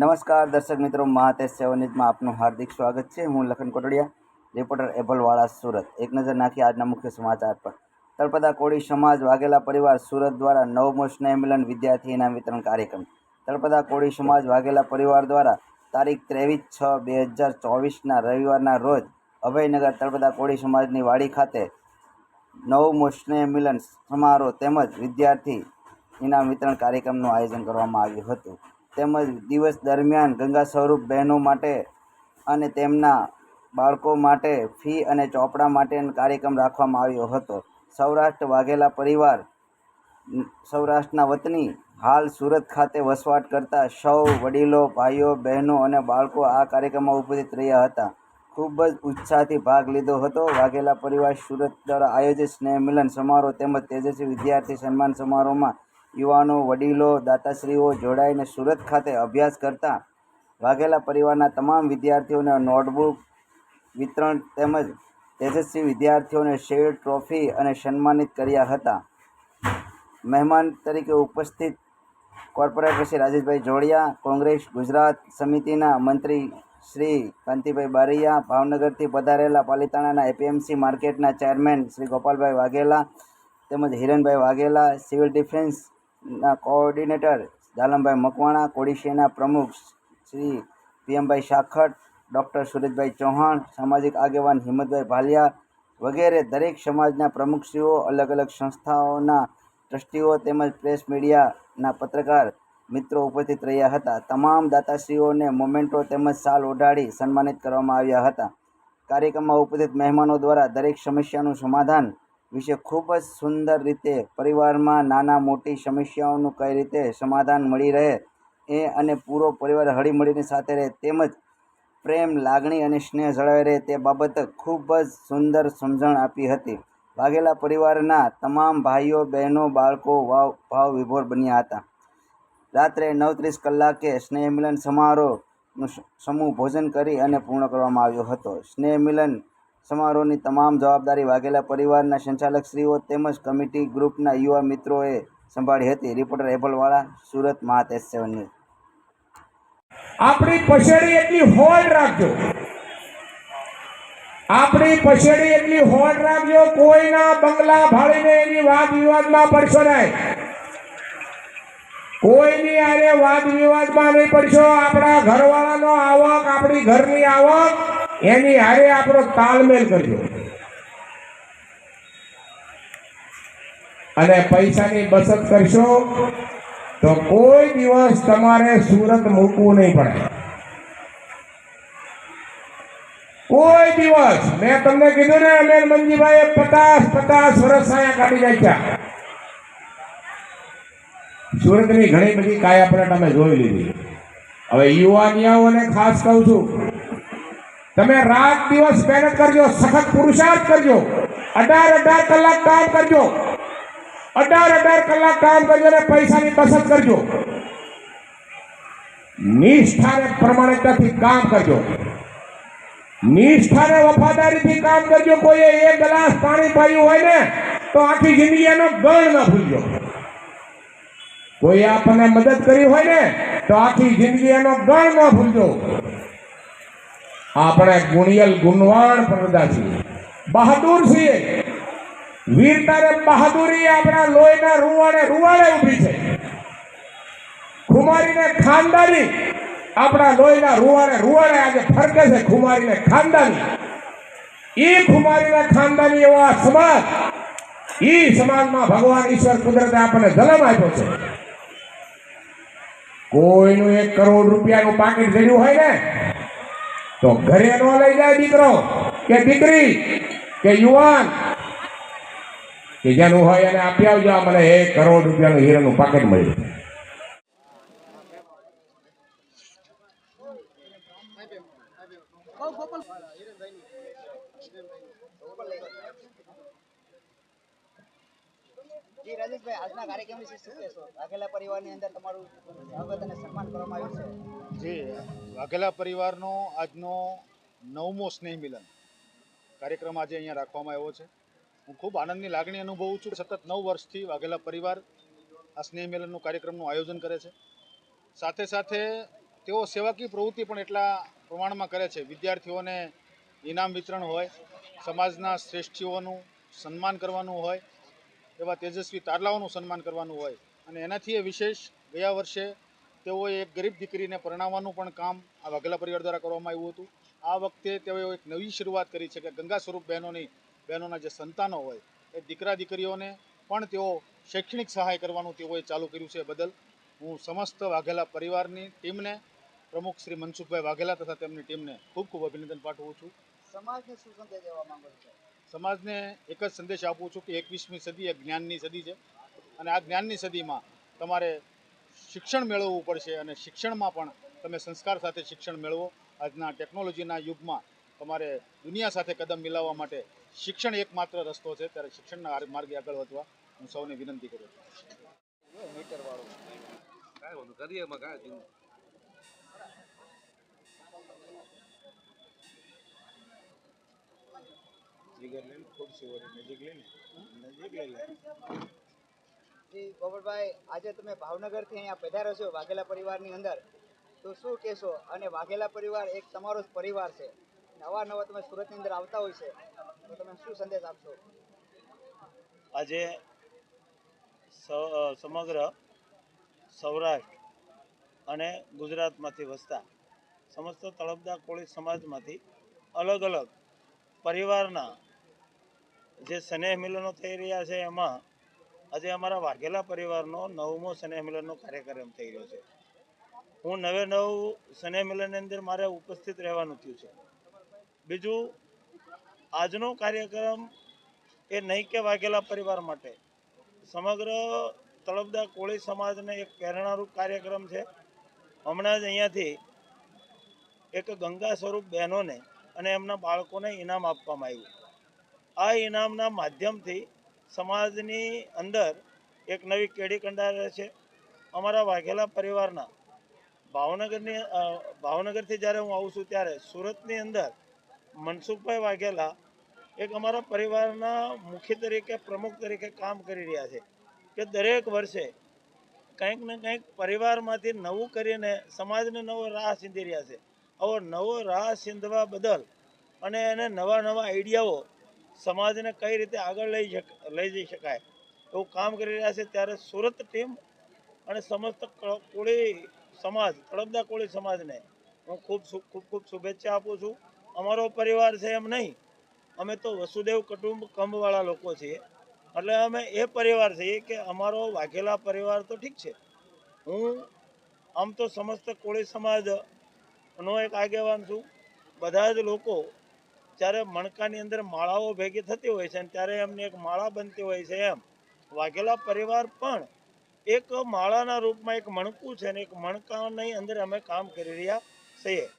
નમસ્કાર દર્શક મિત્રો, મહાતેજ સેવનિતમાં આપનું હાર્દિક સ્વાગત છે. હું લખન કોટડિયા, રિપોર્ટર એભલવાળા સુરત. એક નજર નાખી આજના મુખ્ય સમાચાર પર. તળપદા કોળી સમાજ વાઘેલા પરિવાર સુરત દ્વારા નવમો સ્નેહમિલન વિદ્યાર્થી ઇનામ વિતરણ કાર્યક્રમ. તળપદા કોળી સમાજ વાઘેલા પરિવાર દ્વારા તારીખ ત્રેવીસ છ બે હજાર ચોવીસના રવિવારના રોજ અભયનગર તળપદા કોળી સમાજની વાડી ખાતે નવમો સ્નેહમિલન સમારોહ તેમજ વિદ્યાર્થી ઇનામ વિતરણ કાર્યક્રમનું આયોજન કરવામાં આવ્યું હતું. તેમજ દિવસ દરમિયાન ગંગા સ્વરૂપ બહેનો માટે અને તેમના બાળકો માટે ફી અને ચોપડા માટેનો કાર્યક્રમ રાખવામાં આવ્યો હતો. સૌરાષ્ટ્ર વાઘેલા પરિવાર સૌરાષ્ટ્રના વતની, હાલ સુરત ખાતે વસવાટ કરતા સૌ વડીલો, ભાઈઓ, બહેનો અને બાળકો આ કાર્યક્રમમાં ઉપસ્થિત રહ્યા હતા. ખૂબ જ ઉત્સાહથી ભાગ લીધો હતો. વાઘેલા પરિવાર સુરત દ્વારા આયોજિત સ્નેહ મિલન સમારોહ તેમજ તેજસ્વી વિદ્યાર્થી સન્માન સમારોહમાં યુવાનો, વડીલો, દાતાશ્રીઓ જોડાઈને સુરત ખાતે અભ્યાસ કરતા વાઘેલા પરિવારના તમામ વિદ્યાર્થીઓને નોટબુક વિતરણ તેમજ તેજસ્વી વિદ્યાર્થીઓને શેર ટ્રોફી અને સન્માનિત કર્યા હતા. મહેમાન તરીકે ઉપસ્થિત કોર્પોરેટર શ્રી રાજેશભાઈ જોડિયા, કોંગ્રેસ, ગુજરાત સમિતિના મંત્રી શ્રી કાંતિભાઈ બારૈયા, ભાવનગરથી પધારેલા પાલિતાણાના એપીએમસી માર્કેટના ચેરમેન શ્રી ગોપાલભાઈ વાઘેલા તેમજ હિરણભાઈ વાઘેલા, સિવિલ ડિફેન્સના કોઓર્ડિનેટર જાલમભાઈ મકવાણા કોડીશીના પ્રમુખ શ્રી પીએમભાઈ શાખટ ડૉક્ટર સુરેશભાઈ ચૌહાણ, સામાજિક આગેવાન હિંમતભાઈ ભાલિયા વગેરે દરેક સમાજના પ્રમુખશ્રીઓ, અલગ અલગ સંસ્થાઓના ટ્રસ્ટીઓ તેમજ પ્રેસ મીડિયાના પત્રકાર મિત્રો ઉપસ્થિત રહ્યા હતા. તમામ દાતાશ્રીઓને મોમેન્ટો તેમજ સાલ ઓઢાડી સન્માનિત કરવામાં આવ્યા હતા. કાર્યક્રમમાં ઉપસ્થિત મહેમાનો દ્વારા દરેક સમસ્યાનું સમાધાન વિશે ખૂબ જ સુંદર રીતે પરિવારમાં નાના મોટી સમસ્યાઓનું કઈ રીતે સમાધાન મળી રહે એ અને પૂરો પરિવાર હળીમળીની સાથે રહે તેમજ પ્રેમ, લાગણી અને સ્નેહ જળવાઈ રહે તે બાબતે ખૂબ જ સુંદર સમજણ આપી હતી. વાઘેલા પરિવારના તમામ ભાઈઓ, બહેનો, બાળકો વાવ, ભાવ વિભોર બન્યા હતા. રાત્રે નવ ત્રીસ કલાકે સ્નેહ મિલન સમારોહનું સમૂહ ભોજન કરી અને પૂર્ણ કરવામાં આવ્યો હતો. સ્નેહ મિલન સમારોહની તમામ જવાબદારી વાઘેલા પરિવારના સંચાલકશ્રીઓ તેમજ કમિટી ગ્રુપના યુવા મિત્રોએ સંભાળી હતી. Reporter Ebalvala Surat Mahatej seven news. આપણી પછેડી એટલી હોડ રાખજો. આપણી પછેડી એટલી હોડ રાખજો, કોઈના બંગલા ભાળીને એની વાદ વિવાદમાં પડશો નહીં. કોઈની આને વાદ વિવાદમાં નહીં પડશો. આપણા ઘરવાળાનો આવક, આપણી ઘરની આવક એની હારે આપણો તાલમેલ કરજો. અને પૈસાની બચત કરશો તો કોઈ દિવસ તમારે સુરત મૂકવું નહીં પડે. કોઈ દિવસ, મેં તમને કીધું ને મેં મંજીભાઈએ પચાસ પચાસ વર્ષ અહીંયા કાઢી નાખ્યા. સુરતની ઘણી બધી કાયા પલટ અમે જોઈ લીધી. હવે યુવાનિયાઓને ખાસ કહું છું તમે રાત દિવસ મહેનત કરજો, સખત પુરુષાર્થ કરજો. અઢાર અઢાર કલાક કામ કરજો. અઢાર અઢાર કલાક કામ કરજો અને પૈસાની બચત કરજો. નિષ્ઠા અને પ્રમાણિકતાથી કામ કરજો. નિષ્ઠા અને વફાદારીથી કામ કરજો. કોઈએ એક ગ્લાસ પાણી પાયું હોય ને, તો આખી જિંદગી એનો ગણ ન ભૂલજો કોઈ આપણને મદદ કરી હોય ને, તો આખી જિંદગી એનો ગણ ન ભૂલજો આપણે ગુણિયલ ગુણવાણ પ્રદા છીએ. બહાદુર છીએ. વીરતાને બહાદુરી આપણા લોહીના રૂવાડે રૂવાડે ઊભી છે. ખુમારીને ખાનદાની આપણા લોહીના રૂવાડે રૂવાડે આજે ફરકે છે ખુમારીને ખાનદાની. એ ખુમારીના ખાનદાની એવો સમાજ એ સમાજમાં ભગવાન ઈશ્વર કુદરતે આપણને જન્મ આપ્યો છે. કોઈનું એક કરોડ રૂપિયાનું પાકીટ જડ્યું હોય ને તો ઘરે નો લઈ જાય દીકરો કે દીકરી કે યુવાન. કે જેનું હોય એને આપી આવજો. મને એક કરોડ રૂપિયાનું હીરાનું પાકેટ મળ્યું. જી, રાજેશભાઈ, આજના કાર્યક્રમ વિશે શું કહેશો વાઘેલા પરિવારની અંદર તમારું સ્વાગત અને સન્માન કરવામાં આવ્યું છે? જી, વાઘેલા પરિવારનો આજનો નવમો સ્નેહ મિલન કાર્યક્રમ આજે અહીંયા રાખવામાં આવ્યો છે. હું ખૂબ આનંદની લાગણી અનુભવું છું સતત નવ વર્ષથી વાઘેલા પરિવાર આ સ્નેહ મિલનનું કાર્યક્રમનું આયોજન કરે છે. સાથે સાથે તેઓ સેવાકીય પ્રવૃત્તિ પણ એટલા પ્રમાણમાં કરે છે. વિદ્યાર્થીઓને ઇનામ વિતરણ હોય, સમાજના શ્રેષ્ઠીઓનું સન્માન કરવાનું હોય એવા તેજસ્વી તારલાઓનું સન્માન કરવાનું હોય. અને એનાથી એ વિશેષ ગયા વર્ષે તેઓએ એક ગરીબ દીકરીને પરણાવવાનું પણ કામ આ વાઘેલા પરિવાર દ્વારા કરવામાં આવ્યું હતું. આ વખતે તેઓએ એક નવી શરૂઆત કરી છે કે ગંગા સ્વરૂપ બહેનોની, બહેનોના જે સંતાનો હોય, એ દીકરા દીકરીઓને પણ તેઓ શૈક્ષણિક સહાય કરવાનું તેઓએ ચાલુ કર્યું છે બદલ હું સમસ્ત વાઘેલા પરિવારની ટીમને, પ્રમુખ શ્રી મનસુખભાઈ વાઘેલા તથા તેમની ટીમને ખૂબ ખૂબ અભિનંદન પાઠવું છું. સમાજને શું સંદેશ દેવા માંગો છો? સમાજને એક જ સંદેશ આપું છું કે એકવીસમી સદી એ જ્ઞાનની સદી છે. અને આ જ્ઞાનની સદીમાં તમારે શિક્ષણ મેળવવું પડશે અને શિક્ષણમાં પણ તમે સંસ્કાર સાથે શિક્ષણ મેળવો. આજના ટેકનોલોજીના યુગમાં તમારે દુનિયા સાથે કદમ મિલાવવા માટે શિક્ષણ એકમાત્ર રસ્તો છે. ત્યારે શિક્ષણના માર્ગે આગળ વધવા હું સૌને વિનંતી કરું છું. મીટર વાળું કાંઈ નજીક લઈને. નજીક લઈ લે. જી ગોપાલભાઈ આજે તમે ભાવનગરથી અહીંયા પધારો છો વાઘેલા પરિવારની અંદર. તો શું કહેશો? અને વાઘેલા પરિવાર એક તમારો જ પરિવાર છે. નવા નવા તમે સુરતની અંદર આવતા હોય છે. તો તમે શું સંદેશ આપશો? આજે સ- સમગ્ર સૌરાષ્ટ્ર અને ગુજરાતમાંથી વસતા સમસ્ત તળપદા કોળી સમાજમાંથી અલગ અલગ પરિવારના જે સ્નેહ મિલનો થઈ રહ્યા છે એમાં, આજે અમારા વાઘેલા પરિવારનો નવમો સ્નેહ મિલનનો કાર્યક્રમ થઈ રહ્યો છે. હું નવે નવ સ્નેહ મિલનની અંદર મારે ઉપસ્થિત રહેવાનું થયું છે. બીજું, આજનો કાર્યક્રમ એ નહીં કે વાઘેલા પરિવાર માટે. સમગ્ર તળપદા કોળી સમાજને એક પ્રેરણારૂપ કાર્યક્રમ છે. હમણાં જ અહીંયાથી એક ગંગા સ્વરૂપ બહેનોને અને એમના બાળકોને ઇનામ આપવામાં આવ્યું. આ ઇનામના માધ્યમથી સમાજની અંદર એક નવી કેડી કંડારે છે. અમારા વાઘેલા પરિવારના ભાવનગરની ભાવનગરથી જ્યારે હું આવું છું ત્યારે સુરતની અંદર મનસુખભાઈ વાઘેલા એક અમારા પરિવારના મુખી તરીકે, પ્રમુખ તરીકે કામ કરી રહ્યા છે કે દરેક વર્ષે કંઈક ને કંઈક પરિવારમાંથી નવું કરીને સમાજને નવો રાહ સીંધી રહ્યા છે. આવો નવો રાહ સીંધવા બદલ અને એને નવા નવા આઈડિયાઓ સમાજને કઈ રીતે આગળ લઈ લઈ જઈ શકાય એવું કામ કરી રહ્યા છે ત્યારે સુરત ટીમ અને સમસ્ત કોળી સમાજ, તળપદા કોળી સમાજને હું ખૂબ ખૂબ ખૂબ શુભેચ્છા આપું છું. અમારો પરિવાર છે એમ નહીં. અમે તો વસુદેવ કુટુંબ કંભવાળા લોકો છીએ. એટલે અમે એ પરિવાર છીએ કે અમારો વાઘેલા પરિવાર તો ઠીક છે. હું આમ તો સમસ્ત કોળી સમાજનો એક આગેવાન છું. બધા જ લોકો જ્યારે મણકાની અંદર માળાઓ ભેગી થતી હોય છે અને ત્યારે એમની એક માળા બનતી હોય છે એમ. વાઘેલા પરિવાર પણ એક માળાના રૂપમાં એક મણકું છે અને એક મણકાની અંદર અમે કામ કરી રહ્યા છીએ.